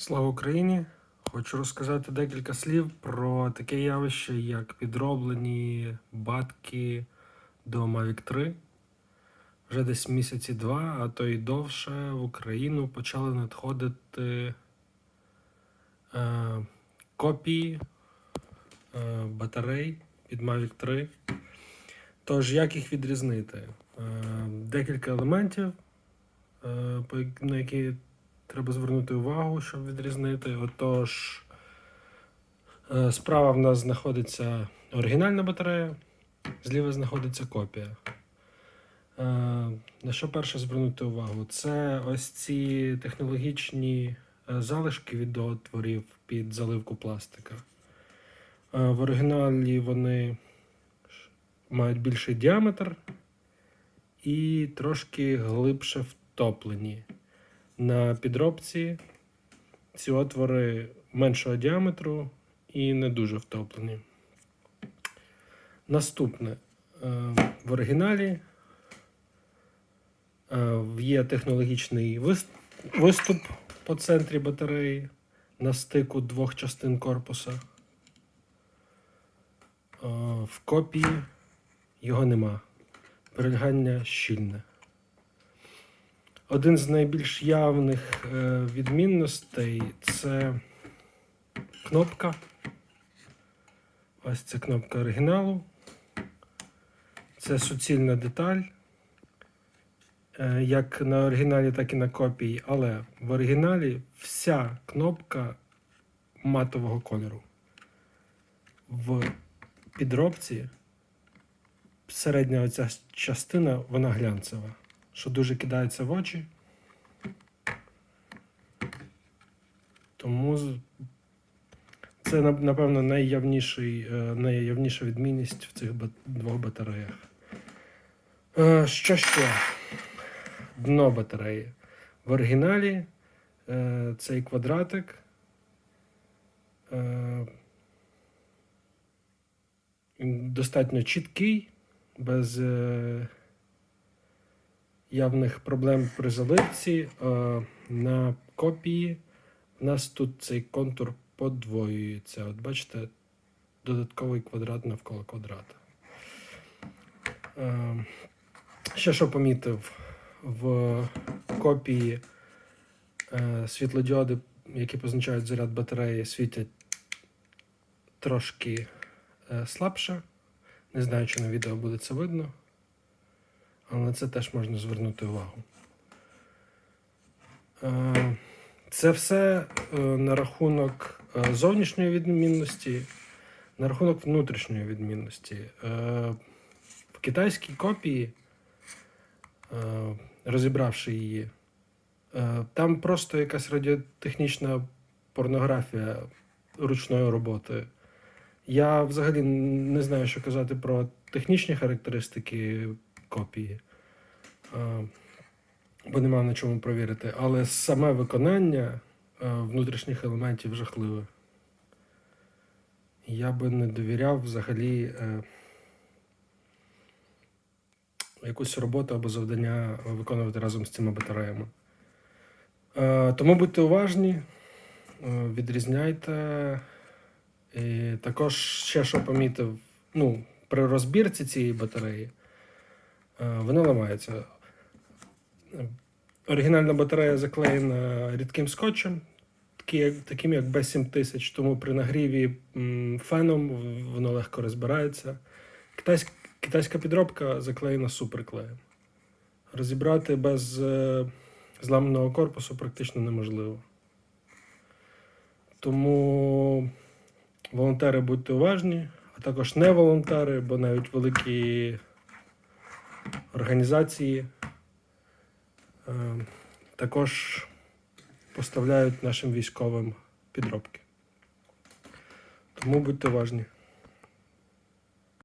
Слава Україні! Хочу розказати декілька слів про таке явище, як підроблені батки до Mavic 3. Вже десь місяці два, а то й довше в Україну почали надходити е, копії е, батарей під Mavic 3. Тож, як їх відрізнити? Е, декілька елементів, е, на які треба звернути увагу, щоб відрізнити. Отож, е, справа в нас знаходиться оригінальна батарея, зліва знаходиться копія. Е, На що перше звернути увагу? Це ось ці технологічні е, залишки від отворів під заливку пластика. В оригіналі вони мають більший діаметр і трошки глибше втоплені. На підробці ці отвори меншого діаметру і не дуже втоплені. Наступне. Е, В оригіналі е, є технологічний виступ по центрі батареї на стику двох частин корпуса. Е, В копії його нема. Прилягання щільне. Один з найбільш явних е, відмінностей це кнопка. Ось це кнопка оригіналу. Це суцільна деталь, е, як на оригіналі, так і на копії. Але в оригіналі вся кнопка матового кольору. В підробці середня оця частина вона глянцева що дуже кидається в очі. Тому це, напевно, найявніший, е, найявніша відмінність в цих двох батареях. Е, Що ще? Дно батареї. В оригіналі е, цей квадратик. Достатньо чіткий, без явних проблем при заливці. Е, На копії у нас тут цей контур подвоюється. От бачите, додатковий квадрат навколо квадрата. Е, Ще що помітив в копії е, світлодіоди, які позначають заряд батареї, світять трошки слабше. Не знаю, чи на відео буде це видно але це теж можна звернути увагу. Е, Це все е, на рахунок е, зовнішньої відмінності, на рахунок внутрішньої відмінності. В китайській копії, розібравши її, там просто якась радіотехнічна порнографія ручної роботи. Я взагалі не знаю, що казати про технічні характеристики копії, е, бо не мав на чому провірити. Але саме виконання е, внутрішніх елементів жахливе. Я би не довіряв взагалі е, якусь роботу або завдання виконувати разом з цими батареями. Тому будьте уважні, відрізняйте. І також ще що помітив, ну, при розбірці цієї батареї вона ламається. Е, Оригінальна батарея заклеєна рідким скотчем, таким як B7000, тому при нагріві феном воно легко розбирається. Китайська, китайська підробка заклеєна суперклеєм. Розібрати без е, зламаного корпусу практично неможливо. Тому волонтери будьте уважні, а також не волонтери, бо навіть великі організації е, також поставляють нашим військовим підробки. Тому будьте уважні.